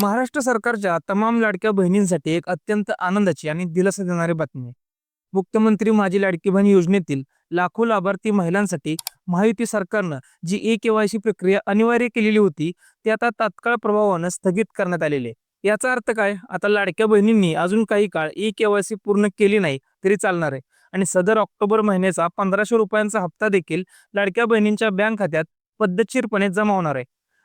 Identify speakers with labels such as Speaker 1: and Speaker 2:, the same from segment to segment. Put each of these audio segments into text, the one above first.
Speaker 1: महाराष्ट्र सरकारच्या तमाम लाडक्या बहिणींसाठी एक अत्यंत आनंदाची आणि दिलासा देणारी बातमी आहे. मुख्यमंत्री माझी लाडकी बहीण योजनेतील लाखो लाभार्थी महिलांसाठी महायुती सरकारनं जी ई केवायसी प्रक्रिया अनिवार्य केलेली होती ती आता तात्काळ प्रभावानं स्थगित करण्यात आलेली आहे. याचा अर्थ काय? आता लाडक्या बहिणींनी अजून काही काळ ई केवायसी पूर्ण केली नाही तरी चालणार आहे. आणि सदर ऑक्टोबर महिन्याचा पंधराशे रुपयांचा हप्ता देखील लाडक्या बहिणींच्या बँक खात्यात पद्धतशीरपणे जमा होणार आहे.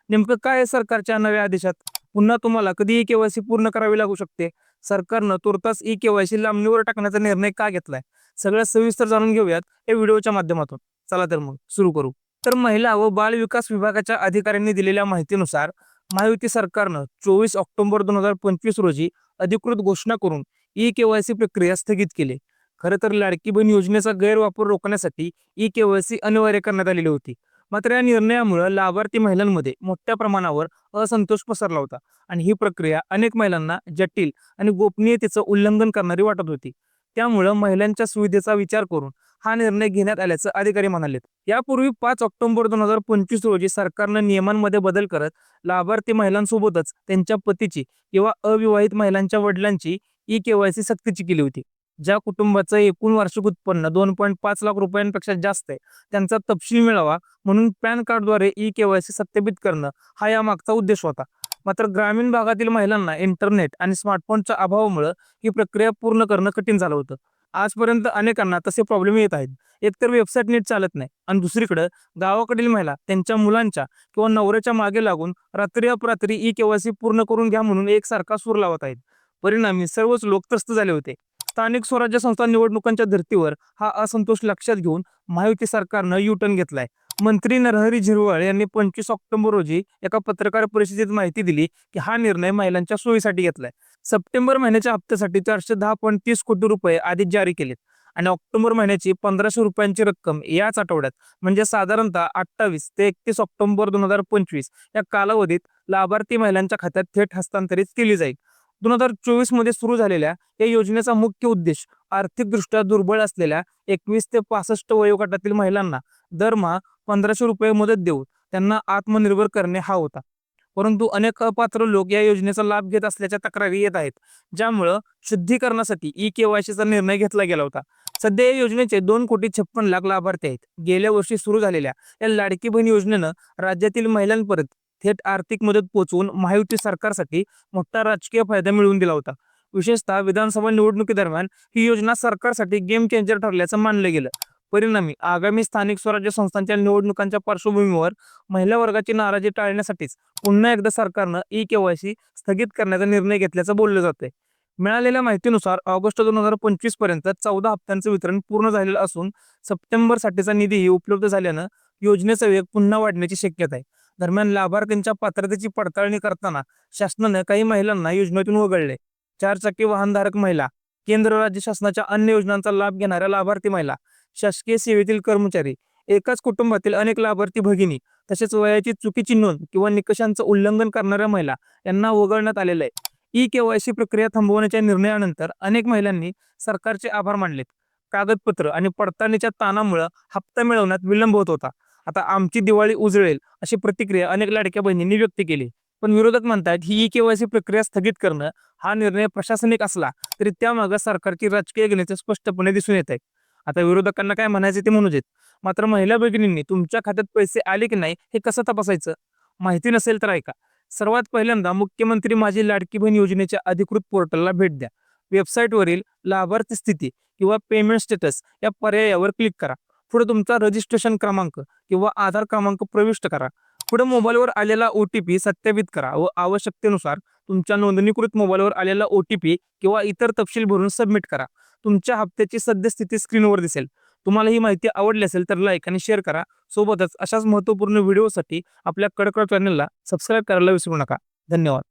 Speaker 1: नेमकं काय आहे सरकारच्या नव्या आदेशात? पुन्हा तुम्हाला कधी ई केवायसी पूर्ण करावी लागू शकते. सरकारनं तुर्तास ई केवायसी लांबणीवर टाकण्याचा निर्णय का घेतलाय? सगळं सविस्तर जाणून घेऊयात या व्हिडिओच्या माध्यमातून. चला तर मग सुरू करू. तर महिला व बाल विकास विभागाच्या अधिकाऱ्यांनी दिलेल्या माहितीनुसार महायुती सरकारनं चोवीस ऑक्टोबर दोन हजार पंचवीस रोजी अधिकृत घोषणा करून ई केवायसी प्रक्रिया स्थगित केली. खरं तर लाडकी बहीण योजनेचा गैरवापर रोखण्यासाठी ई केवायसी अनिवार्य करण्यात आलेली होती. मात्र या निर्णयामुळे लाभार्थी महिलांमध्ये मोठ्या प्रमाणावर असंतोष पसरला होता. आणि ही प्रक्रिया अनेक महिलांना जटिल आणि गोपनीयतेचं उल्लंघन करणारी वाटत होती. त्यामुळं महिलांच्या सुविधेचा विचार करून हा निर्णय घेण्यात आल्याचं अधिकारी म्हणालेत. यापूर्वी पाच ऑक्टोबर दोन हजार पंचवीस रोजी सरकारनं नियमांमध्ये बदल करत लाभार्थी महिलांसोबतच त्यांच्या पतीची किंवा अविवाहित महिलांच्या वडिलांची ई केवायसी सक्तीची केली होती. ज्या कुटुंबाचं एकूण वार्षिक उत्पन्न दोन पॉईंट पाच लाख रुपयांपेक्षा जास्त आहे त्यांचा तपशील मिळावा म्हणून पॅन कार्डद्वारे ई केवायसी सत्यापित करणं हा यामागचा उद्देश होता. मात्र ग्रामीण भागातील महिलांना इंटरनेट आणि स्मार्टफोनच्या अभावामुळे ही प्रक्रिया पूर्ण करणं कठीण झालं होतं. आजपर्यंत अनेकांना तसे प्रॉब्लेम येत आहेत. एकतर वेबसाईट नीट चालत नाही आणि दुसरीकडे गावाकडील महिला त्यांच्या मुलांच्या किंवा नवऱ्याच्या मागे लागून रात्री अपरात्री ई केवायसी पूर्ण करून घ्या म्हणून एकसारखा सूर लावत आहेत. परिणामी सर्वच लोक त्रस्त झाले होते. स्थानिक स्वराज्य संस्था निवडणुकांच्या धर्तीवर हा असंतोष लक्षात घेऊन महायुती सरकारनं युटर्न घेतलाय. मंत्री नरहरी झिरवळ यांनी पंचवीस ऑक्टोबर रोजी एका पत्रकार परिषदेत माहिती दिली की हा निर्णय महिलांच्या सोयीसाठी घेतलाय. सप्टेंबर महिन्याच्या हप्त्यासाठी चारशे दहा पॉईंट तीस कोटी रुपये आधीच जारी केलेत आणि ऑक्टोबर महिन्याची पंधराशे रुपयांची रक्कम याच आठवड्यात म्हणजे साधारणतः अठ्ठावीस ते एकतीस ऑक्टोबर दोन हजार पंचवीस या कालावधीत लाभार्थी महिलांच्या खात्यात थेट हस्तांतरित केली जाईल. दोन हजार चोवीसमध्ये सुरू झालेल्या या योजनेचा मुख्य उद्देश आर्थिकदृष्ट्या दुर्बळ असलेल्या एकवीस ते पासष्ट वयोगटातील महिलांना दरमहा पंधराशे रुपये मदत देऊन त्यांना आत्मनिर्भर करणे हा होता. परंतु अनेक अपात्र लोक या योजनेचा लाभ घेत असल्याच्या तक्रारी येत आहेत ज्यामुळं शुद्धीकरणासाठी ई केवायसीचा निर्णय घेतला गेला होता. सध्या या योजनेचे दोन कोटी छप्पन लाख लाभार्थी आहेत. गेल्या वर्षी सुरू झालेल्या या लाडकी बहीण योजनेनं राज्यातील महिलांपर्यंत थेट आर्थिक मदत पोहोचवून महायुती सरकारसाठी मोठा राजकीय फायदा मिळवून दिला होता. विशेषतः विधानसभा निवडणुकीदरम्यान ही योजना सरकारसाठी गेम चेंजर ठरल्याचं मानलं गेलं. परिणामी आगामी स्थानिक स्वराज्य संस्थांच्या निवडणुकांच्या पार्श्वभूमीवर महिला वर्गाची नाराजी टाळण्यासाठीच पुन्हा एकदा सरकारनं ई केवायसी स्थगित करण्याचा निर्णय घेतल्याचं बोललं जातंय. मिळालेल्या माहितीनुसार ऑगस्ट दोन हजार पंचवीसपर्यंत चौदा हप्त्यांचं वितरण पूर्ण झालेलं असून सप्टेंबरसाठीचा निधीही उपलब्ध झाल्यानं योजनेचा वेग पुन्हा वाढण्याची शक्यता आहे. दरम्यान लाभार्थ्यांच्या पात्रतेची पडताळणी करताना शासनानं काही महिलांना योजनेतून वगळले. चार चाकी वाहनधारक महिला केंद्र राज्य शासनाच्या अन्य योजनांचा लाभ घेणाऱ्या लाभार्थी महिला शासकीय सेवेतील कर्मचारी एकाच कुटुंबातील अनेक लाभार्थी भगिनी तसेच वयाची चुकीची नोंद किंवा निकषांचं उल्लंघन करणाऱ्या महिला यांना वगळण्यात आलेलं आहे. ई केवायसी प्रक्रिया थांबवण्याच्या निर्णयानंतर अनेक महिलांनी सरकारचे आभार मानलेत. कागदपत्र आणि पडताळणीच्या ताणामुळे हप्ता मिळवण्यात विलंब होत होता. आता आमची दिवाळी उजळेल अशी प्रतिक्रिया अनेक लाडक्या बहिणींनी व्यक्त केली. पण विरोधक म्हणतात ही ई केवायसी प्रक्रिया स्थगित करणं हा निर्णय प्रशासनिक असला तरी त्यामागे सरकारची राजकीय गणित स्पष्टपणे दिसून येत आहे आता विरोधकांना काय म्हणायचे ते म्हणू देत. मात्र महिला भगिनींनी तुमच्या खात्यात पैसे आले की नाही हे कसं तपासायचं? माहिती नसेल तर ऐका. सर्वात पहिल्यांदा मुख्यमंत्री माझी लाडकी बहीण योजनेच्या अधिकृत पोर्टलला भेट द्या. वेबसाईटवरील लाभार्थी स्थिती किंवा पेमेंट स्टेटस या पर्यायावर क्लिक करा. पुढे तुमचा रजिस्ट्रेशन क्रमांक किंवा आधार क्रमांक प्रविष्ट करा. पुढे मोबाईलवर आलेला ओ टी पी सत्यापित करा व आवश्यकतेनुसार तुमच्या नोंदणीकृत मोबाईलवर आलेला ओ टी पी किंवा इतर तपशील भरून सबमिट करा. तुमच्या हप्त्याची सद्यस्थिती स्क्रीनवर दिसेल. तुम्हाला ही माहिती आवडली असेल तर लाईक आणि शेअर करा. सोबतच अशाच महत्त्वपूर्ण व्हिडिओसाठी आपल्या कडकड चॅनलला सबस्क्राईब करायला विसरू नका. धन्यवाद.